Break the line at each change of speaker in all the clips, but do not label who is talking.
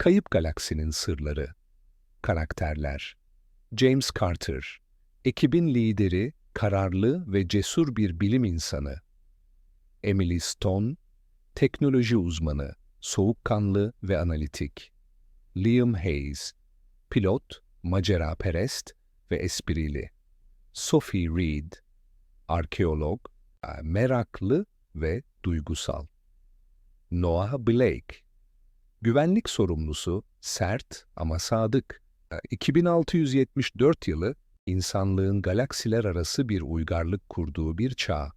Kayıp Galaksinin Sırları Karakterler James Carter Ekibin lideri, kararlı ve cesur bir bilim insanı. Emily Stone Teknoloji uzmanı, soğukkanlı ve analitik. Liam Hayes Pilot, maceraperest ve esprili. Sophie Reed Arkeolog, meraklı ve duygusal. Noah Blake Güvenlik sorumlusu, sert ama sadık. E, 2674 yılı insanlığın galaksiler arası bir uygarlık kurduğu bir çağ.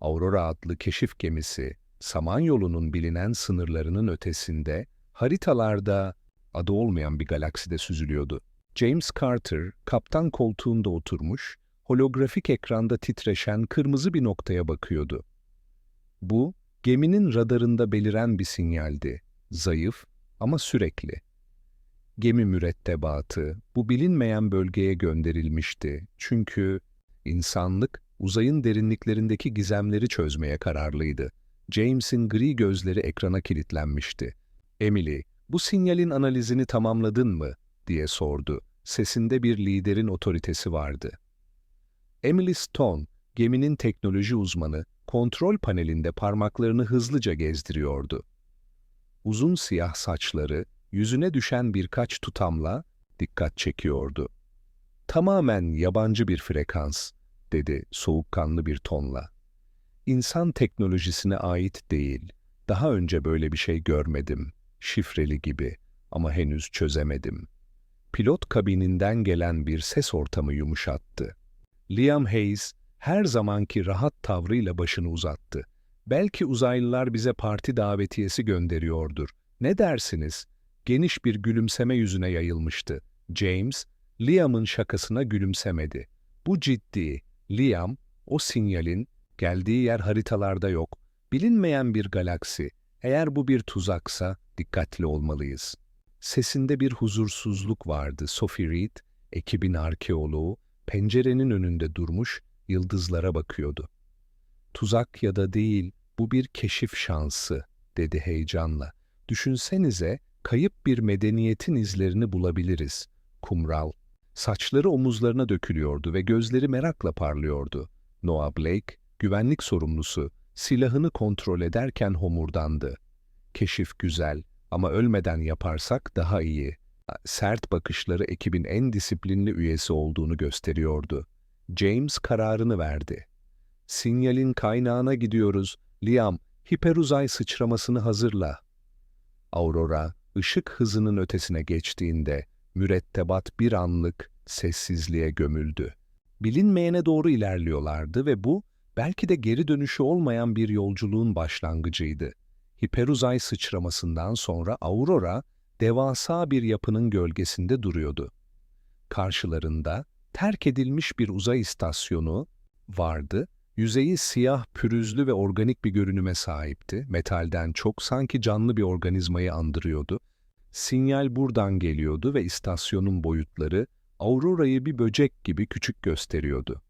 Aurora adlı keşif gemisi, Samanyolu'nun bilinen sınırlarının ötesinde, haritalarda adı olmayan bir galakside süzülüyordu. James Carter, kaptan koltuğunda oturmuş, holografik ekranda titreşen kırmızı bir noktaya bakıyordu. Bu, geminin radarında beliren bir sinyaldi. Zayıf ama sürekli. Gemi mürettebatı bu bilinmeyen bölgeye gönderilmişti. Çünkü insanlık uzayın derinliklerindeki gizemleri çözmeye kararlıydı. James'in gri gözleri ekrana kilitlenmişti. Emily, bu sinyalin analizini tamamladın mı? diye sordu. Sesinde bir liderin otoritesi vardı. Emily Stone, geminin teknoloji uzmanı, kontrol panelinde parmaklarını hızlıca gezdiriyordu. Uzun siyah saçları, yüzüne düşen birkaç tutamla dikkat çekiyordu. Tamamen yabancı bir frekans, dedi soğukkanlı bir tonla. İnsan teknolojisine ait değil, daha önce böyle bir şey görmedim, şifreli gibi ama henüz çözemedim. Pilot kabininden gelen bir ses ortamı yumuşattı. Liam Hayes her zamanki rahat tavrıyla başını uzattı. Belki uzaylılar bize parti davetiyesi gönderiyordur. Ne dersiniz? Geniş bir gülümseme yüzüne yayılmıştı. James, Liam'ın şakasına gülümsemedi. Bu ciddi. Liam, o sinyalin geldiği yer haritalarda yok. Bilinmeyen bir galaksi. Eğer bu bir tuzaksa dikkatli olmalıyız. Sesinde bir huzursuzluk vardı. Sophie Reed, ekibin arkeoloğu, pencerenin önünde durmuş, yıldızlara bakıyordu. Tuzak ya da değil, bu bir keşif şansı, dedi heyecanla. Düşünsenize, kayıp bir medeniyetin izlerini bulabiliriz. Kumral. Saçları omuzlarına dökülüyordu ve gözleri merakla parlıyordu. Noah Blake, güvenlik sorumlusu, silahını kontrol ederken homurdandı. Keşif güzel ama ölmeden yaparsak daha iyi. Sert bakışları ekibin en disiplinli üyesi olduğunu gösteriyordu. James kararını verdi. Sinyalin kaynağına gidiyoruz. Liam, hiperuzay sıçramasını hazırla. Aurora, ışık hızının ötesine geçtiğinde mürettebat bir anlık sessizliğe gömüldü. Bilinmeyene doğru ilerliyorlardı ve bu belki de geri dönüşü olmayan bir yolculuğun başlangıcıydı. Hiperuzay sıçramasından sonra Aurora devasa bir yapının gölgesinde duruyordu. Karşılarında terk edilmiş bir uzay istasyonu vardı. Yüzeyi siyah, pürüzlü ve organik bir görünüme sahipti. Metalden çok sanki canlı bir organizmayı andırıyordu. Sinyal buradan geliyordu ve istasyonun boyutları Aurora'yı bir böcek gibi küçük gösteriyordu.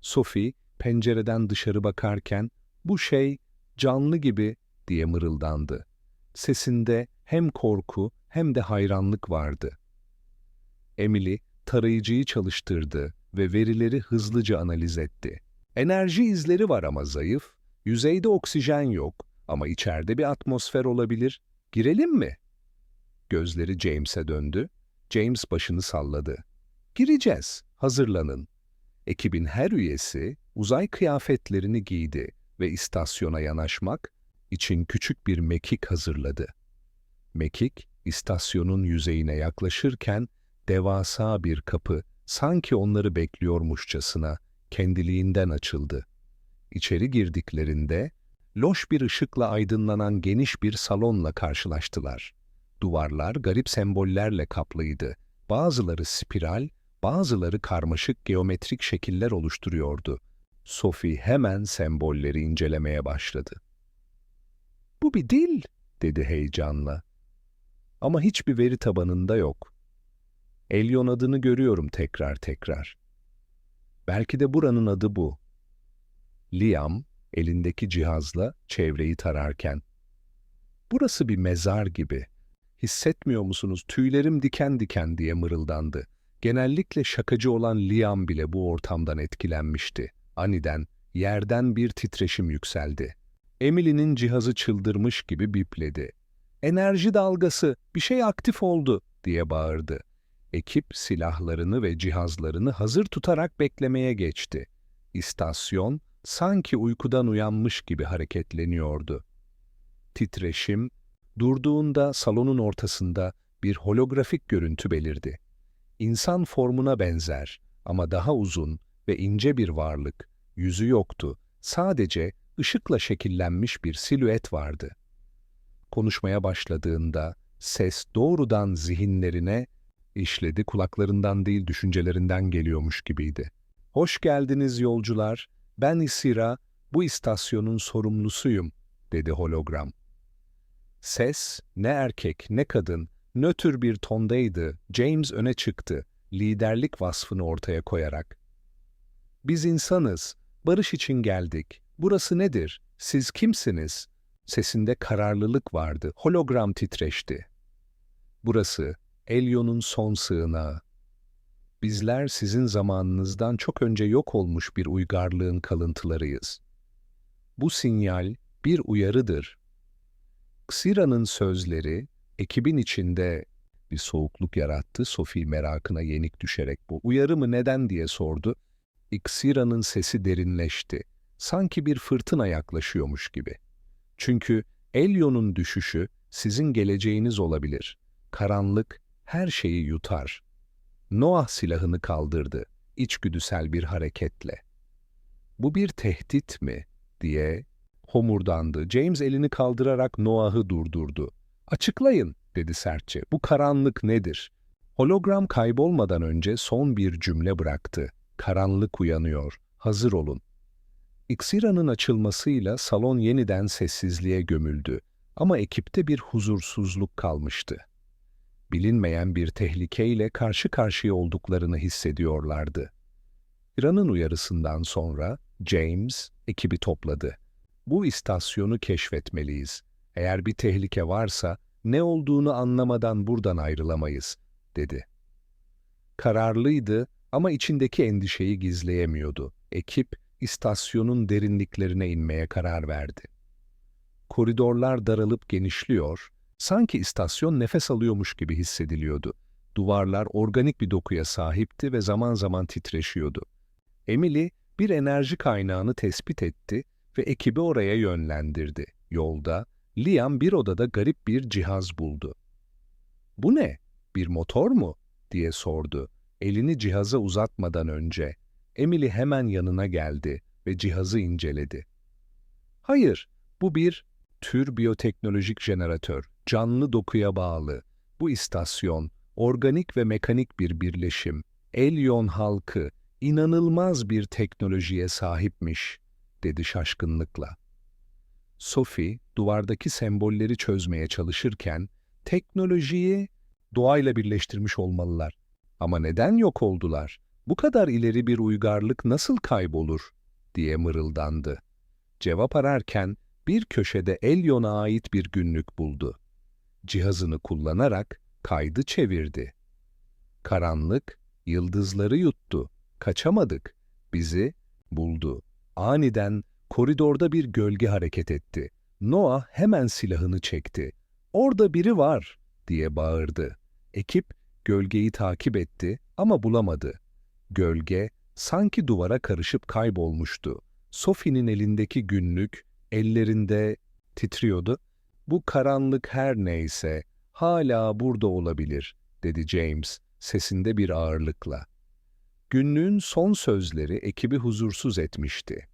Sophie pencereden dışarı bakarken bu şey canlı gibi diye mırıldandı. Sesinde hem korku hem de hayranlık vardı. Emily tarayıcıyı çalıştırdı ve verileri hızlıca analiz etti. Enerji izleri var ama zayıf, yüzeyde oksijen yok ama içeride bir atmosfer olabilir. Girelim mi? Gözleri James'e döndü. James başını salladı. Gireceğiz, hazırlanın. Ekibin her üyesi uzay kıyafetlerini giydi ve istasyona yanaşmak için küçük bir mekik hazırladı. Mekik, istasyonun yüzeyine yaklaşırken devasa bir kapı sanki onları bekliyormuşçasına kendiliğinden açıldı. İçeri girdiklerinde loş bir ışıkla aydınlanan geniş bir salonla karşılaştılar. Duvarlar garip sembollerle kaplıydı. Bazıları spiral, bazıları karmaşık geometrik şekiller oluşturuyordu. Sophie hemen sembolleri incelemeye başladı. Bu bir dil, dedi heyecanla. Ama hiçbir veri tabanında yok. Elyon adını görüyorum tekrar tekrar. Belki de buranın adı bu. Liam, elindeki cihazla çevreyi tararken. Burası bir mezar gibi. Hissetmiyor musunuz? Tüylerim diken diken diye mırıldandı. Genellikle şakacı olan Liam bile bu ortamdan etkilenmişti. Aniden, yerden bir titreşim yükseldi. Emily'nin cihazı çıldırmış gibi bipledi. Enerji dalgası, bir şey aktif oldu diye bağırdı. Ekip silahlarını ve cihazlarını hazır tutarak beklemeye geçti. İstasyon sanki uykudan uyanmış gibi hareketleniyordu. Titreşim durduğunda salonun ortasında bir holografik görüntü belirdi. İnsan formuna benzer ama daha uzun ve ince bir varlık, yüzü yoktu, sadece ışıkla şekillenmiş bir silüet vardı. Konuşmaya başladığında ses doğrudan zihinlerine işledi, kulaklarından değil düşüncelerinden geliyormuş gibiydi. Hoş geldiniz yolcular, ben Isira, bu istasyonun sorumlusuyum, dedi hologram. Ses, ne erkek ne kadın, nötr bir tondaydı, James öne çıktı, liderlik vasfını ortaya koyarak. Biz insanız, barış için geldik. Burası nedir? Siz kimsiniz? Sesinde kararlılık vardı, hologram titreşti. Burası, Elion'un son sığınağı. Bizler sizin zamanınızdan çok önce yok olmuş bir uygarlığın kalıntılarıyız. Bu sinyal bir uyarıdır. Xira'nın sözleri ekibin içinde bir soğukluk yarattı. Sophie merakına yenik düşerek bu uyarı mı neden diye sordu. Xira'nın sesi derinleşti. Sanki bir fırtına yaklaşıyormuş gibi. Çünkü Elion'un düşüşü sizin geleceğiniz olabilir. Karanlık her şeyi yutar. Noah silahını kaldırdı, içgüdüsel bir hareketle. Bu bir tehdit mi? diye homurdandı. James elini kaldırarak Noah'ı durdurdu. Açıklayın, dedi sertçe. Bu karanlık nedir? Hologram kaybolmadan önce son bir cümle bıraktı. Karanlık uyanıyor, hazır olun. İksiranın açılmasıyla salon yeniden sessizliğe gömüldü ama ekipte bir huzursuzluk kalmıştı. Bilinmeyen bir tehlikeyle karşı karşıya olduklarını hissediyorlardı. İran'ın uyarısından sonra James ekibi topladı. Bu istasyonu keşfetmeliyiz. Eğer bir tehlike varsa ne olduğunu anlamadan buradan ayrılamayız, dedi. Kararlıydı ama içindeki endişeyi gizleyemiyordu. Ekip istasyonun derinliklerine inmeye karar verdi. Koridorlar daralıp genişliyor, sanki istasyon nefes alıyormuş gibi hissediliyordu. Duvarlar organik bir dokuya sahipti ve zaman zaman titreşiyordu. Emily bir enerji kaynağını tespit etti ve ekibi oraya yönlendirdi. Yolda Liam bir odada garip bir cihaz buldu. ''Bu ne? Bir motor mu?'' diye sordu. Elini cihaza uzatmadan önce Emily hemen yanına geldi ve cihazı inceledi. ''Hayır, bu bir tür biyoteknolojik jeneratör, canlı dokuya bağlı. Bu istasyon, organik ve mekanik bir birleşim. Elyon halkı inanılmaz bir teknolojiye sahipmiş.'' dedi şaşkınlıkla. Sophie, duvardaki sembolleri çözmeye çalışırken, teknolojiyi doğayla birleştirmiş olmalılar. Ama neden yok oldular? Bu kadar ileri bir uygarlık nasıl kaybolur? diye mırıldandı. Cevap ararken bir köşede Elyon'a ait bir günlük buldu. Cihazını kullanarak kaydı çevirdi. Karanlık, yıldızları yuttu. Kaçamadık. Bizi buldu. Aniden koridorda bir gölge hareket etti. Noah hemen silahını çekti. Orada biri var diye bağırdı. Ekip gölgeyi takip etti ama bulamadı. Gölge sanki duvara karışıp kaybolmuştu. Sophie'nin elindeki günlük ellerinde titriyordu. Bu karanlık her neyse hala burada olabilir dedi James sesinde bir ağırlıkla. Günlüğün son sözleri ekibi huzursuz etmişti.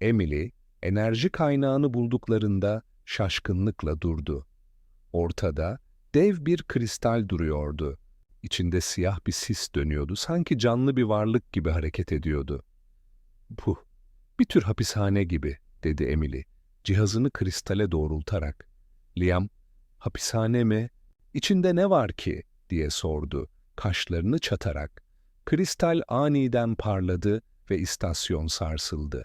Emily, enerji kaynağını bulduklarında şaşkınlıkla durdu. Ortada dev bir kristal duruyordu. İçinde siyah bir sis dönüyordu. Sanki canlı bir varlık gibi hareket ediyordu. Puh, bir tür hapishane gibi, dedi Emily, cihazını kristale doğrultarak. Liam, hapishane mi? İçinde ne var ki? diye sordu, kaşlarını çatarak. Kristal aniden parladı ve istasyon sarsıldı.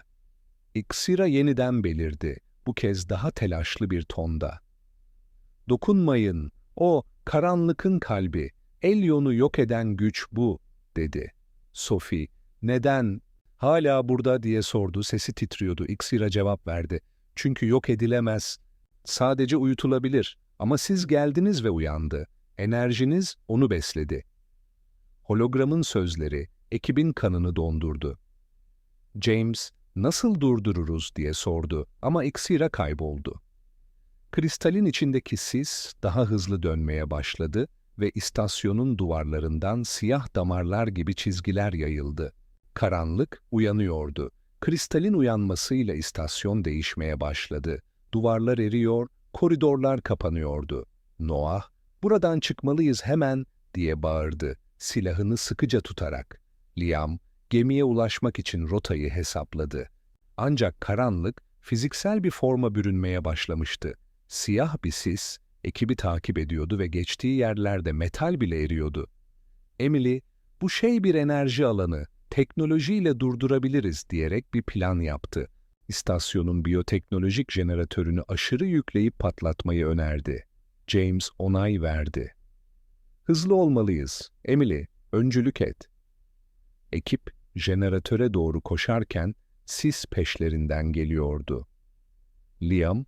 İksira yeniden belirdi, bu kez daha telaşlı bir tonda. Dokunmayın, O, karanlıkın kalbi, Elyon'u yok eden güç bu, dedi. Sophie, neden? Hala burada diye sordu, sesi titriyordu. İksir'e cevap verdi. Çünkü yok edilemez. Sadece uyutulabilir. Ama siz geldiniz ve uyandı. Enerjiniz onu besledi. Hologramın sözleri ekibin kanını dondurdu. James, nasıl durdururuz diye sordu ama iksira kayboldu. Kristalin içindeki sis daha hızlı dönmeye başladı ve istasyonun duvarlarından siyah damarlar gibi çizgiler yayıldı. Karanlık uyanıyordu. Kristalin uyanmasıyla istasyon değişmeye başladı. Duvarlar eriyor, koridorlar kapanıyordu. Noah, buradan çıkmalıyız hemen diye bağırdı, silahını sıkıca tutarak. Liam, gemiye ulaşmak için rotayı hesapladı. Ancak karanlık, fiziksel bir forma bürünmeye başlamıştı. Siyah bir sis, ekibi takip ediyordu ve geçtiği yerlerde metal bile eriyordu. Emily, bu şey bir enerji alanı, teknolojiyle durdurabiliriz diyerek bir plan yaptı. İstasyonun biyoteknolojik jeneratörünü aşırı yükleyip patlatmayı önerdi. James onay verdi. Hızlı olmalıyız. Emily, öncülük et. Ekip jeneratöre doğru koşarken sis peşlerinden geliyordu. Liam,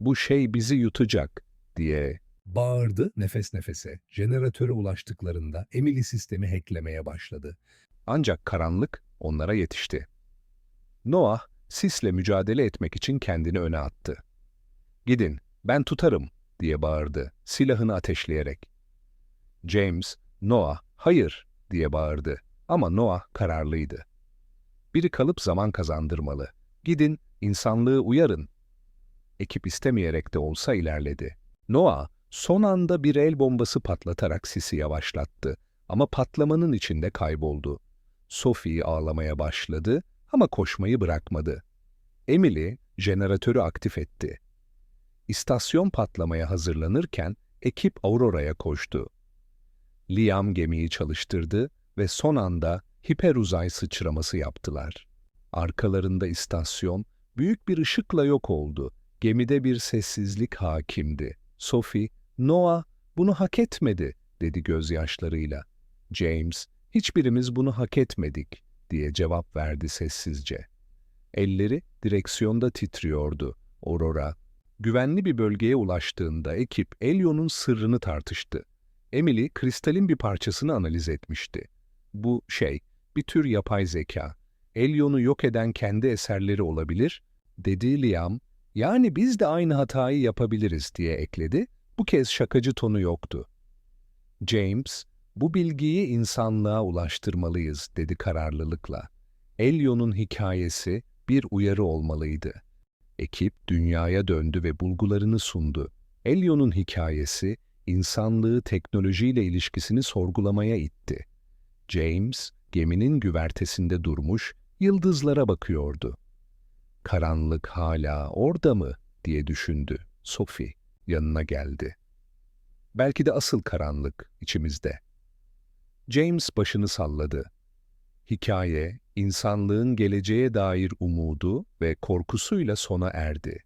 bu şey bizi yutacak diye
Bağırdı nefes nefese. Jeneratöre ulaştıklarında Emily sistemi hacklemeye başladı.
ancak karanlık onlara yetişti. Noah, sisle mücadele etmek için kendini öne attı. Gidin, ben tutarım diye bağırdı, silahını ateşleyerek. James, Noah, hayır diye bağırdı ama Noah kararlıydı. Biri kalıp zaman kazandırmalı. Gidin, insanlığı uyarın. Ekip istemeyerek de olsa ilerledi. Noah, son anda bir el bombası patlatarak sisi yavaşlattı ama patlamanın içinde kayboldu. Sophie ağlamaya başladı ama koşmayı bırakmadı. Emily, jeneratörü aktif etti. İstasyon patlamaya hazırlanırken ekip Aurora'ya koştu. Liam gemiyi çalıştırdı ve son anda hiperuzay sıçraması yaptılar. Arkalarında istasyon büyük bir ışıkla yok oldu. Gemide bir sessizlik hakimdi. Sophie, Noah bunu hak etmedi dedi gözyaşlarıyla. James, hiçbirimiz bunu hak etmedik diye cevap verdi sessizce. Elleri direksiyonda titriyordu. Aurora, güvenli bir bölgeye ulaştığında ekip Elion'un sırrını tartıştı. Emily, kristalin bir parçasını analiz etmişti. Bu şey, bir tür yapay zeka. Elion'u yok eden kendi eserleri olabilir, dedi Liam. Yani biz de aynı hatayı yapabiliriz diye ekledi. Bu kez şakacı tonu yoktu. James, bu bilgiyi insanlığa ulaştırmalıyız dedi kararlılıkla. Elion'un hikayesi bir uyarı olmalıydı. Ekip dünyaya döndü ve bulgularını sundu. Elion'un hikayesi insanlığı teknolojiyle ilişkisini sorgulamaya itti. James, geminin güvertesinde durmuş, yıldızlara bakıyordu. Karanlık hala orada mı diye düşündü. Sophie yanına geldi. Belki de asıl karanlık içimizde. James başını salladı. Hikaye, insanlığın geleceğe dair umudu ve korkusuyla sona erdi.